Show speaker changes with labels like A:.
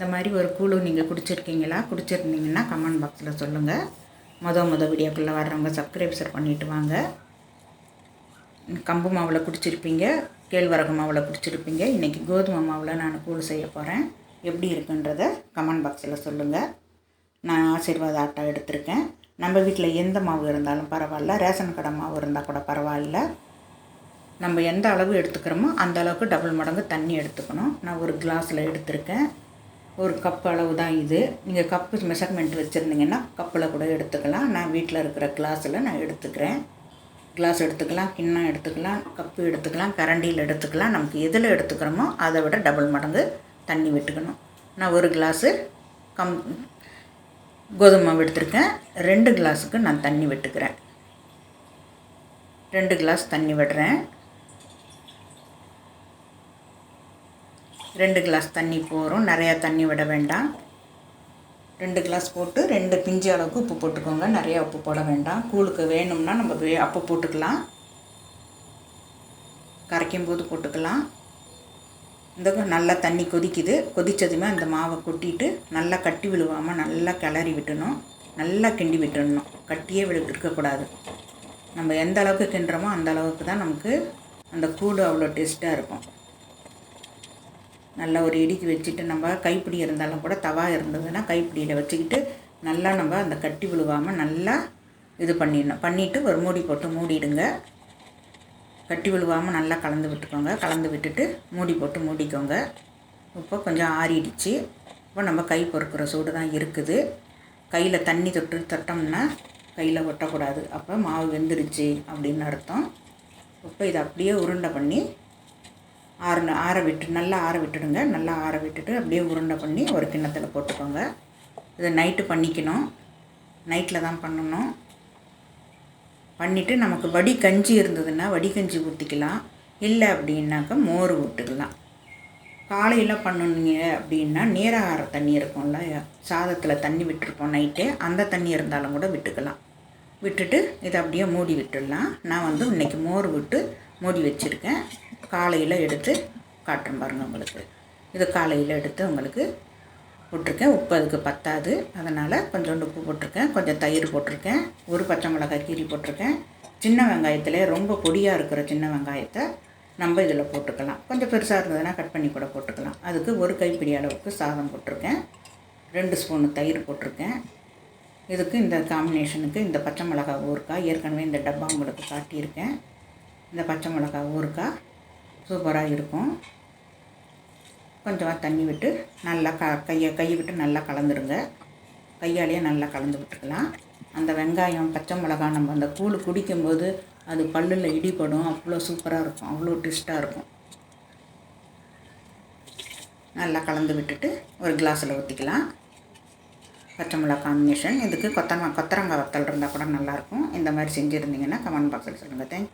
A: இந்த மாதிரி ஒரு கூழு நீங்கள் குடிச்சிருக்கீங்களா? குடிச்சிருந்தீங்கன்னா கமெண்ட் பாக்ஸில் சொல்லுங்கள் மொதல் மொதல் வீடியோக்குள்ளே வர்றவங்க சப்ஸ்கிரைப்ஸர் பண்ணிவிட்டு வாங்க. கம்பு மாவில் குடிச்சிருப்பீங்க கேழ்வரகு மாவில் குடிச்சிருப்பீங்க. இன்றைக்கி கோதுமை மாவில் நான் கூழ் செய்ய போகிறேன் எப்படி இருக்குன்றத கமெண்ட் பாக்ஸில் சொல்லுங்கள் நான் ஆசீர்வாத ஆட்டா எடுத்திருக்கேன். நம்ம வீட்டில் எந்த மாவு இருந்தாலும் பரவாயில்ல. ரேஷன் கடை மாவு இருந்தால் கூட பரவாயில்ல. நம்ம எந்த அளவு எடுத்துக்கிறோமோ அந்த அளவுக்கு டபுள் மடங்கு தண்ணி எடுத்துக்கணும். நான் ஒரு கிளாஸில் எடுத்திருக்கேன். ஒரு கப் அளவு தான் இது. நீங்கள் கப்பு மெஷர்மெண்ட் வச்சுருந்தீங்கன்னா கப்பில் கூட எடுத்துக்கலாம். நான் வீட்டில் இருக்கிற கிளாஸில் நான் எடுத்துக்கிறேன். கிளாஸ் எடுத்துக்கலாம் கிண்ணம் எடுத்துக்கலாம் கப்பு எடுத்துக்கலாம் கரண்டியில் எடுத்துக்கலாம். நமக்கு எதில் எடுத்துக்கிறோமோ அதை விட டபுள் மடங்கு தண்ணி விட்டுக்கணும். நான் ஒரு கிளாஸு கம் கோதுமை மாவு எடுத்திருக்கேன். ரெண்டு கிளாஸுக்கு நான் தண்ணி விட்டுக்கிறேன். ரெண்டு கிளாஸ் தண்ணி விடுறேன். ரெண்டு கிளாஸ் தண்ணி போகிறோம் நிறையா தண்ணி விட வேண்டாம். ரெண்டு கிளாஸ் போட்டு ரெண்டு பிஞ்சு அளவுக்கு உப்பு போட்டுக்கோங்க. நிறையா உப்பு போட வேண்டாம். கூழுக்கு வேணும்னா நம்ம வே அப்போ போட்டுக்கலாம். கரைக்கும் போது போட்டுக்கலாம். இந்த நல்லா தண்ணி கொதிக்குது. கொதித்ததுமே அந்த மாவை கொட்டிட்டு நல்லா கட்டி விழுவாமல் நல்லா கிளறி விட்டணும். நல்லா கிண்டி விட்டுடணும் கட்டியே விழு இருக்கக்கூடாது. நம்ம எந்த அளவுக்கு கிண்டுறோமோ அந்த அளவுக்கு தான் நமக்கு அந்த கூடு அவ்வளோ டேஸ்ட்டாக இருக்கும். நல்லா ஒரு இடிக்கு வச்சுட்டு நம்ம கைப்பிடி இருந்தாலும் கூட தவா இருந்ததுன்னா கைப்பிடியில் வச்சுக்கிட்டு நல்லா நம்ம அந்த கட்டி விழுவாமல் நல்லா இது பண்ணிடணும். பண்ணிவிட்டு ஒரு மூடி போட்டு மூடிடுங்க. கட்டி விழுவாமல் நல்லா கலந்து விட்டுக்கோங்க. கலந்து விட்டுட்டு மூடி போட்டு மூடிக்கோங்க. இப்போ கொஞ்சம் ஆறிடுச்சு. இப்போ நம்ம கை பொறுக்கிற சூடு தான் இருக்குது. கையில் தண்ணி தொட்டு தொட்டோம்னா கையில் ஒட்டக்கூடாது. அப்போ மாவு வெந்துருச்சு அப்படின்னு அர்த்தம். இப்போ இதை அப்படியே உருண்டை பண்ணி ஆற ஆற விட்டு நல்லா ஆற விட்டுடுங்க. நல்லா ஆற விட்டுட்டு அப்படியே உருண்டை பண்ணி ஒரு கிண்ணத்தில் போட்டுக்கோங்க. இதை நைட்டு பண்ணிக்கணும். நைட்டில் தான் பண்ணணும். பண்ணிவிட்டு நமக்கு வடி கஞ்சி இருந்ததுன்னா வடி கஞ்சி ஊற்றிக்கலாம் இல்லை அப்படின்னாக்கா மோர் விட்டுக்கலாம் காலையில் பண்ணுனீங்க அப்படின்னா நீராகார தண்ணி இருக்கும்ல சாதத்தில் தண்ணி விட்டுருப்போம் நைட்டு. அந்த தண்ணி இருந்தாலும் கூட விட்டுக்கலாம். விட்டுட்டு இதை அப்படியே மூடி விட்டுடலாம். நான் வந்து இன்றைக்கி மோர் விட்டு மூடி வச்சுருக்கேன். காலையில் எடுத்து காட்டுறேன் பாருங்கள் உங்களுக்கு. இது காலையில் எடுத்து உங்களுக்கு போட்டிருக்கேன். உப்பு அதுக்கு பத்தாது. அதனால் கொஞ்சோண்டு உப்பு போட்டிருக்கேன். கொஞ்சம் தயிர் போட்டிருக்கேன். ஒரு பச்சை மிளகாய் கீரி போட்டிருக்கேன். சின்ன வெங்காயத்தில் ரொம்ப பொடியாக இருக்கிற சின்ன வெங்காயத்தை நம்ம இதில் போட்டுக்கலாம். கொஞ்சம் பெருசாக இருந்ததுன்னா கட் பண்ணி கூட போட்டுக்கலாம். அதுக்கு ஒரு கைப்பிடி அளவுக்கு சாதம் போட்டிருக்கேன். ரெண்டு ஸ்பூனு தயிர் போட்டிருக்கேன். இதுக்கு இந்த காம்பினேஷனுக்கு இந்த பச்சை மிளகாய் ஊறுக்காய் ஏற்கனவே இந்த டப்பா உங்களுக்கு காட்டியிருக்கேன். இந்த பச்சை மிளகா ஊறுக்காய் சூப்பராக இருக்கும். கொஞ்சமாக தண்ணி விட்டு நல்லா க கையை கை விட்டு நல்லா கலந்துருங்க. கையாலேயே நல்லா கலந்து விட்டுக்கலாம். அந்த வெங்காயம் பச்சை மிளகா நம்ம அந்த கூழ் குடிக்கும்போது அது பல்லில் இடிப்படும் அவ்வளோ சூப்பராக இருக்கும். அவ்வளோ டேஸ்ட்டாக இருக்கும். நல்லா கலந்து விட்டுட்டு ஒரு கிளாஸில் ஊற்றிக்கலாம் பச்சை மிளகா காம்பினேஷன் இதுக்கு கொத்தம கொத்தரங்காய் வத்தல் இருந்தால் கூட நல்லாயிருக்கும் இந்த மாதிரி செஞ்சுருந்தீங்கன்னா கமெண்ட் பாக்ஸில் சொல்லுங்கள் தேங்க்